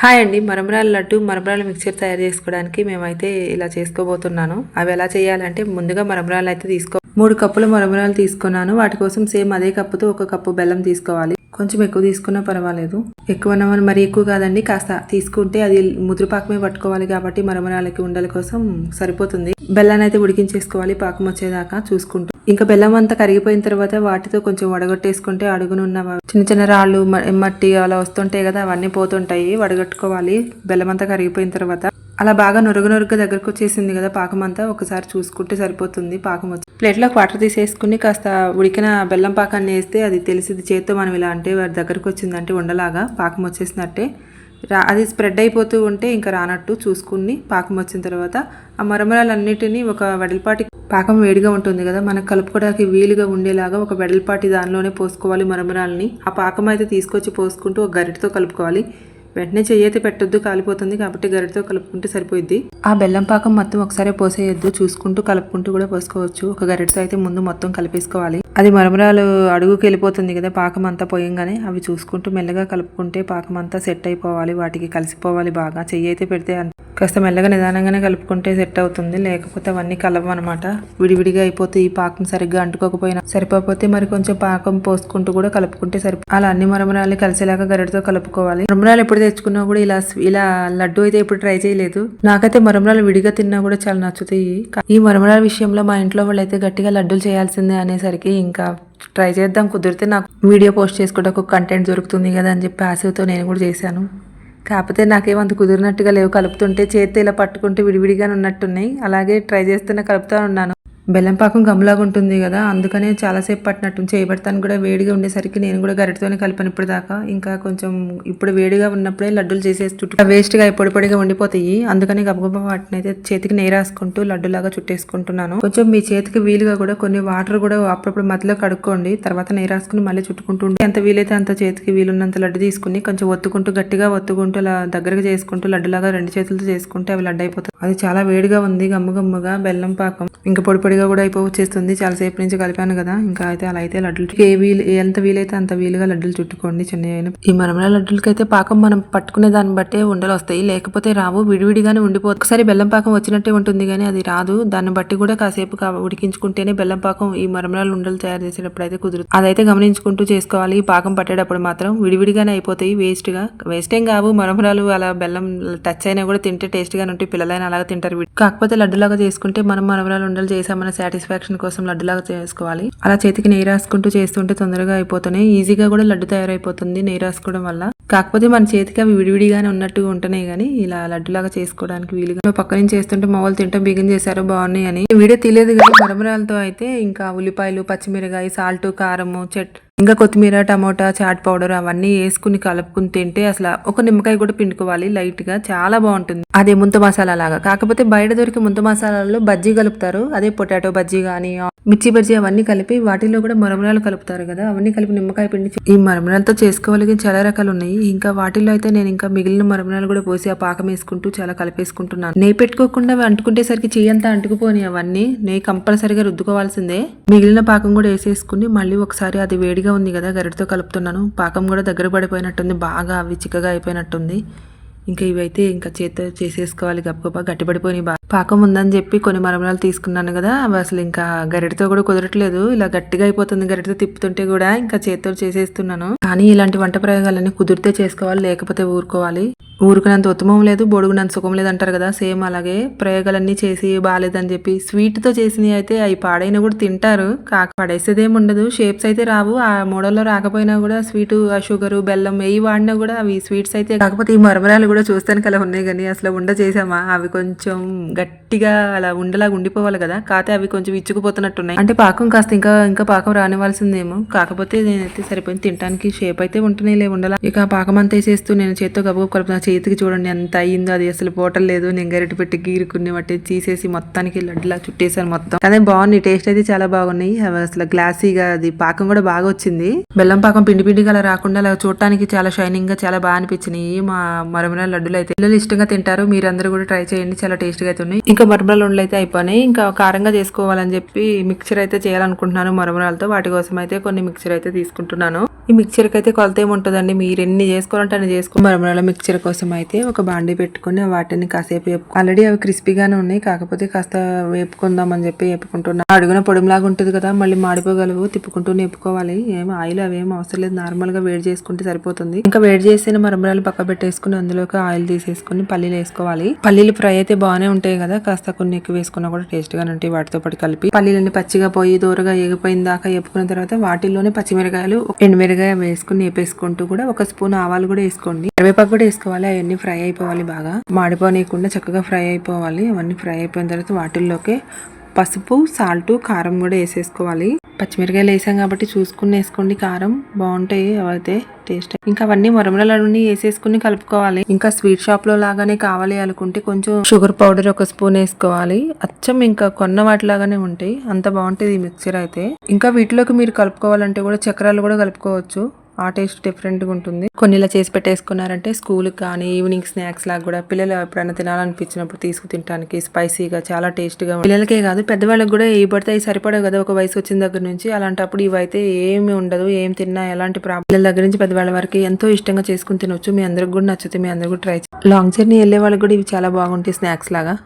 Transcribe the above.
Hi అండి మరమరాల laddu మరమరాల mixture తయారు చేసుకోవడానికి మేమైతే ఇలా చేసుకోబోతున్నాను. అవి ఎలా చేయాలంటే ముందుగా మరమరాలు అయితే తీసుకో మూడు కప్పుల మరమరాలు తీసుకున్నాను. వాటి కోసం సేమ్ అదే కప్పుతో ఒక కప్పు బెల్లం తీసుకోవాలి. కొంచెం ఎక్కువ తీసుకున్నా పర్వాలేదు. ఎక్కువ అన్నమని మరీ ఎక్కువ కాదండి కాస్త తీసుకుంటే అది ముద్రపాకమే పట్టుకోవాలి కాబట్టి మరమరాలకి ఉండల కోసం సరిపోతుంది. బెల్లాన్ని అయితే ఉడికించేసుకోవాలి పాకం వచ్చేదాకా చూసుకుంటూ. ఇంకా బెల్లం అంతా కరిగిపోయిన తర్వాత వాటితో కొంచెం వడగొట్టేసుకుంటే అడుగునున్న చిన్న చిన్న రాళ్ళు మ- మట్టి అలా వస్తుంటాయి కదా అవన్నీ పోతుంటాయి. వడగట్టుకోవాలి. బెల్లం అంతా కరిగిపోయిన తర్వాత అలా బాగా నొరుగు నొరుగు దగ్గరకు వచ్చేసింది కదా పాకం అంతా. ఒకసారి చూసుకుంటే సరిపోతుంది పాకం వచ్చి. ప్లేట్లో వాటర్ తీసేసుకుని కాస్త ఉడికిన బెల్లం పాకాన్ని వేస్తే అది తెలిసింది చేత్తో మనం ఇలా అంటే వాడి దగ్గరకు వచ్చిందంటే ఉండలాగా పాకం వచ్చేసినట్టే. రా అది స్ప్రెడ్ అయిపోతూ ఉంటే ఇంకా రానట్టు చూసుకుని పాకం వచ్చిన తర్వాత ఆ మరమరాలన్నిటినీ ఒక వెడల్పాటి పాకం వేడిగా ఉంటుంది కదా మనకు కలుపుకోవడానికి వీలుగా ఉండేలాగా ఒక వెడల్పాటి దానిలోనే పోసుకోవాలి మరమరాలని. ఆ పాకం అయితే తీసుకొచ్చి పోసుకుంటూ ఒక గరిటతో కలుపుకోవాలి. వెంటనే చెయ్యైతే పెట్టొద్దు కాలిపోతుంది కాబట్టి గరిటతో కలుపుకుంటే సరిపోయిద్ది. ఆ బెల్లం పాకం మొత్తం ఒకసారి పోసేయొద్దు చూసుకుంటూ కలుపుకుంటూ కూడా పోసుకోవచ్చు. ఒక గరిటతో అయితే ముందు మొత్తం కలిపేసుకోవాలి. అది మరమరాలు అడుగుకి వెళ్ళిపోతుంది కదా పాకం అంతా పోయంగానే అవి చూసుకుంటూ మెల్లగా కలుపుకుంటే పాకం అంతా సెట్ అయిపోవాలి వాటికి కలిసిపోవాలి బాగా. చెయ్యి అయితే పెడితే కాస్త మెల్లగా నిదానంగానే కలుపుకుంటే సెట్ అవుతుంది లేకపోతే అవన్నీ కలవం అనమాట విడివిడిగా అయిపోతే ఈ పాకం సరిగ్గా అంటుకోకపోయినా సరిపోతే మరి కొంచెం పాకం పోసుకుంటూ కూడా కలుపుకుంటే సరిపో. అలా అన్ని మరమరాలు కలిసేలాగా గరిటతో కలుపుకోవాలి. మరమరాలు ఎప్పుడు తెచ్చుకున్నా కూడా ఇలా ఇలా లడ్డు అయితే ఎప్పుడు ట్రై చేయలేదు. నాకైతే మరమరాలు విడిగా తిన్నా కూడా చాలా నచ్చుతాయి. ఈ మరమరాల విషయంలో మా ఇంట్లో వాళ్ళు అయితే గట్టిగా లడ్డూలు చేయాల్సిందే అనేసరికి ఇంకా ట్రై చేద్దాం. కుదిరితే నాకు వీడియో పోస్ట్ చేసుకుంటే ఒక కంటెంట్ దొరుకుతుంది కదా అని చెప్పి ఆశతో నేను కూడా చేశాను. కాకపోతే నాకేమంత కుదిరినట్టుగా లేవు. కలుపుతుంటే చేతి ఇలా పట్టుకుంటే విడివిడిగా ఉన్నట్టున్నాయి. అలాగే ట్రై చేస్తేనే కలుపుతూ ఉన్నాను. బెల్లం పాకం గమ్లాగా ఉంటుంది కదా అందుకనే చాలాసేపు పట్టినట్టు చేయబడతాను కూడా. వేడిగా ఉండేసరికి నేను కూడా గరిటతోనే కలిపాను ఇప్పటిదాకా. ఇంకా కొంచెం ఇప్పుడు వేడిగా ఉన్నప్పుడే లడ్డూలు చేసేసి చుట్టూ వేస్ట్గా పొడి పొడిగా ఉండిపోతాయి. అందుకని గబగబ వాటిని అయితే చేతికి నెయ్యి రాసుకుంటూ లడ్డులాగా చుట్టేసుకుంటున్నాను. కొంచెం మీ చేతికి వీలుగా కూడా కొన్ని వాటర్ కూడా అప్పుడప్పుడు మధ్యలో కడుక్కోండి. తర్వాత నెయ్యి రాసుకుని మళ్ళీ చుట్టుకుంటుంటే ఎంత వీలైతే అంత చేతికి వీలున్నంత లడ్డు తీసుకుని కొంచెం ఒత్తుకుంటూ గట్టిగా ఒత్తుకుంటూ అలా దగ్గరగా చేసుకుంటూ లడ్డులాగా రెండు చేతులతో చేసుకుంటే అవి లడ్డు అయిపోతుంది అది చాలా వేడిగా ఉంది. గమ్ము గమ్ముగా బెల్లం పాకం. ఇంకా పొడి పొడిగా కూడా అయిపోవచ్చేస్తుంది చాలా సేపు నుంచి కలిపాను కదా. ఇంకా అయితే అలా అయితే లడ్డూలు ఏ వీలు ఎంత వీలైతే అంత వీలుగా లడ్డూలు చుట్టుకోండి చిన్న అయిన. ఈ మరమల లడ్డులకి అయితే పాకం మనం పట్టుకునే దాన్ని బట్టే ఉండలు వస్తాయి. లేకపోతే రావు. విడివిడిగానే ఉండిపోతుంది. ఒకసారి బెల్లం పాకం వచ్చినట్టే ఉంటుంది కానీ అది రాదు. దాన్ని బట్టి కూడా కాసేపు ఉడికించుకుంటేనే బెల్లం పాకం ఈ మరమరాలు ఉండలు తయారు చేసేటప్పుడు అయితే కుదురుతుంది. అదైతే గమనించుకుంటూ చేసుకోవాలి. ఈ పాకం పట్టేటప్పుడు మాత్రం విడివిడిగానే అయిపోతాయి. వేస్ట్గా వేస్ట్ ఏం కావు. మరమరాలు అలా బెల్లం టచ్ అయినా కూడా తింటే టేస్ట్ గానే ఉంటాయి పిల్లలైనా అలాగే తింటారు. కాకపోతే లడ్డులాగా చేసుకుంటే మనం మరమరాలు ఉండలు మన సాటిస్ఫాక్షన్ కోసం లడ్డులాగా చేసుకోవాలి. అలా చేతికి నెయ్యి రాసుకుంటూ చేస్తుంటే తొందరగా అయిపోతున్నాయి ఈజీగా కూడా లడ్డు తయారైపోతుంది నెయ్యి రాసుకోవడం వల్ల. కాకపోతే మన చేతికి అవి విడివిడిగానే ఉన్నట్టుగా ఉంటున్నాయి కానీ ఇలా లడ్డులాగా చేసుకోవడానికి వీలుగా పక్క నుంచి చేస్తుంటే మా వాళ్ళు తింటాం బిగిన్ చేశారు బాగున్నాయి అని వీడియో తెలియదు కానీ మరమరాలతో అయితే ఇంకా ఉల్లిపాయలు పచ్చిమిరకాయ సాల్ట్ కారము చెట్ ఇంకా కొత్తిమీర టమోటా చాట్ పౌడర్ అవన్నీ వేసుకుని కలుపుకుని తింటే అసలు ఒక నిమ్మకాయ కూడా పిండుకోవాలి లైట్గా చాలా బాగుంటుంది. అదే ముంత మసాలా లాగా. కాకపోతే బయట దొరికే ముంత మసాలాలో బజ్జీ కలుపుతారు. అదే పొటాటో బజ్జీ కానీ మిర్చి బజ్జీ అవన్నీ కలిపి వాటిలో కూడా మరమరాలు కలుపుతారు కదా అవన్నీ కలిపి నిమ్మకాయ పిండి ఈ మరమరాలతో చేసుకోవాలి చాలా రకాలు ఉన్నాయి. ఇంకా వాటిల్లో అయితే నేను ఇంకా మిగిలిన మరమరాలు కూడా పోసి ఆ పాకం వేసుకుంటూ చాలా కలిపేసుకుంటున్నాను. నెయ్యి పెట్టుకోకుండా అంటుకుంటేసరికి చెయ్యి అంతా అంటుకుపోని అవన్నీ. నెయ్యి కంపల్సరిగా రుద్దుకోవాల్సిందే. మిగిలిన పాకం కూడా వేసేసుకుని మళ్ళీ ఒకసారి అది వేడిగా ఉంది కదా గరిటతో కలుపుతున్నాను. పాకం కూడా దగ్గర పడిపోయినట్టుంది బాగా అవి చిక్కగా అయిపోయినట్టుంది. ఇంకా ఇవైతే ఇంకా చేత్తో చేసేసుకోవాలి గప్పగప్ప గట్టిపడిపోయి బాగా. పాకం ఉందని చెప్పి కొన్ని మరమరాలు తీసుకున్నాను కదా అవి అసలు ఇంకా గరిటతో కూడా కుదరట్లేదు. ఇలా గట్టిగా అయిపోతుంది గరిటతో తిప్పుతుంటే కూడా ఇంకా చేత్తో చేసేస్తున్నాను. కానీ ఇలాంటి వంట ప్రయోగాలన్నీ కుదిరితే చేసుకోవాలి లేకపోతే ఊరుకోవాలి. ఊరుకునంత ఉత్తమం లేదు బొడుగునంత సుఖం లేదు అంటారు కదా. సేమ్ అలాగే ప్రయోగాలన్నీ చేసి బాగాలేదని చెప్పి స్వీట్తో చేసినవి అయితే అవి పాడైనా కూడా తింటారు. కాక పడేసేదేం ఉండదు. షేప్స్ అయితే రావు. ఆ మోడల్లో రాకపోయినా కూడా స్వీట్ ఆ షుగర్ బెల్లం ఏవి వాడినా కూడా అవి స్వీట్స్ అయితే కాకపోతే ఈ మరమరాలు కూడా చూస్తానికి అలా ఉన్నాయి కానీ అసలు ఉండ చేసామా అవి కొంచెం గట్టిగా అలా ఉండలాగా ఉండిపోవాలి కదా. కాకపోతే అవి కొంచెం ఇచ్చుకుపోతున్నట్టున్నాయి అంటే పాకం కాస్త ఇంకా ఇంకా పాకం రానివ్వాల్సిందేమో. కాకపోతే నేనైతే సరిపోయింది తినడానికి షేప్ అయితే ఉంటున్నాయి లే ఉండలా. ఇక ఆ పాకం అంతా వేసేస్తూ నేను చేత్తో గబగబ కలుపుతున్నా చేతికి చూడండి ఎంత అయ్యిందో అది అసలు పోటలేదు లేదు. నేను గరిట పెట్టి గీరుకుని వాటి తీసేసి మొత్తానికి లడ్డులా చుట్టేసాను మొత్తం. అదే బాగుంది టేస్ట్ అయితే చాలా బాగున్నాయి. అవి అసలు గ్లాసీగా అది పాకం కూడా బాగా వచ్చింది. బెల్లం పాకం పిండి పిండిగా అలా రాకుండా అలా చూడటానికి చాలా షైనింగ్గా చాలా బాగా అనిపించినాయి మా మరమరాల లడ్డులు అయితే. పిల్లలు ఇష్టంగా తింటారు మీరందరూ కూడా ట్రై చేయండి చాలా టేస్ట్గా అయితే ఉన్నాయి ఇంకా మరమరాల ఉండలు అయితే అయిపోయినాయి. ఇంకా కారంగా చేసుకోవాలని చెప్పి మిక్చర్ అయితే చేయాలనుకుంటున్నాను మరమరాలతో వాటి కోసం అయితే కొన్ని మిక్చర్ అయితే తీసుకుంటున్నాను. ఈ మిక్చర్కి అయితే కొలత ఏముంటుందండి? మీరు ఎన్ని చేసుకోవాలంటే అన్ని చేసుకో మరమరాల మిక్చర్ కోసం. కోసం అయితే ఒక బాండి పెట్టుకొని వాటిని కాసేపు వేపు ఆల్రెడీ అవి క్రిస్పీగానే ఉన్నాయి. కాకపోతే కాస్త వేపుకుందాం అని చెప్పి వేపుకుంటున్నా. అడుగున పొడుములాగా ఉంటుంది కదా మళ్ళీ మాడిపోగలవు తిప్పుకుంటూ నేపుకోవాలి. ఏం ఆయిల్ అవేం అవసరం లేదు. నార్మల్గా వేడి చేసుకుంటే సరిపోతుంది. ఇంకా వేడి చేసిన మరమరాలు పక్క పెట్టేసుకుని అందులోకి ఆయిల్ తీసేసుకుని పల్లీలు వేసుకోవాలి. పల్లీలు ఫ్రై అయితే బాగానే ఉంటాయి కదా కాస్త కొన్ని ఎక్కువ వేసుకున్నా కూడా టేస్ట్ గానే ఉంటాయి వాటితో పాటు కలిపి. పల్లీలన్నీ పచ్చిగా పోయి దూరగా ఎగిపోయిన దాకా వేపుకున్న తర్వాత వాటిల్లోనే పచ్చిమిరకాయలు ఎండుమిరకాయ వేసుకుని వేపేసుకుంటూ కూడా ఒక స్పూన్ ఆవాలు కూడా వేసుకోండి. కరివేపాకు కూడా వేసుకోవాలి. అవన్నీ ఫ్రై అయిపోవాలి బాగా. మాడిపోనీయకుండా చక్కగా ఫ్రై అయిపోవాలి. అవన్నీ ఫ్రై అయిపోయిన తర్వాత వాటిల్లోకి పసుపు సాల్ట్ కారం కూడా వేసేసుకోవాలి. పచ్చిమిరకాయలు వేసాం కాబట్టి చూసుకుని వేసుకోండి. కారం బాగుంటాయి అవైతే టేస్ట్ ఇంకా అవన్నీ మరమరాలన్నీ వేసేసుకుని కలుపుకోవాలి. ఇంకా స్వీట్ షాప్లో లాగానే కావాలి అనుకుంటే కొంచెం షుగర్ పౌడర్ ఒక స్పూన్ వేసుకోవాలి. అచ్చం ఇంకా కొన్న వాటిలాగానే ఉంటాయి. అంత బాగుంటుంది ఈ మిక్చర్ అయితే. ఇంకా వీటిలోకి మీరు కలుపుకోవాలంటే కూడా చక్రాలు కూడా కలుపుకోవచ్చు. ఆ టేస్ట్ డిఫరెంట్గా ఉంటుంది. కొన్ని ఇలా చేసి పెట్టేసుకున్నారంటే స్కూల్కి కానీ ఈవినింగ్ స్నాక్స్ లాగా కూడా పిల్లలు ఎప్పుడైనా తినాలనిపించినప్పుడు తీసుకు తినడానికి స్పైసీగా చాలా టేస్ట్గా పిల్లలకే కాదు పెద్దవాళ్ళకి కూడా ఏ పడితే అవి సరిపడవు కదా. ఒక వయసు వచ్చిన దగ్గర నుంచి అలాంటప్పుడు ఇవైతే ఏమి ఉండదు ఏం తిన్నా ఎలాంటి ప్రాబ్లం పిల్లల దగ్గర నుంచి పెద్దవాళ్ళ వరకు ఎంతో ఇష్టంగా చేసుకుని తినొచ్చు. మీ అందరికి కూడా నచ్చుతుంది మీ అందరు కూడా ట్రై లాంగ్ జర్నీ వెళ్ళే వాళ్ళకి కూడా ఇవి చాలా బాగుంటాయి స్నాక్స్ లాగా.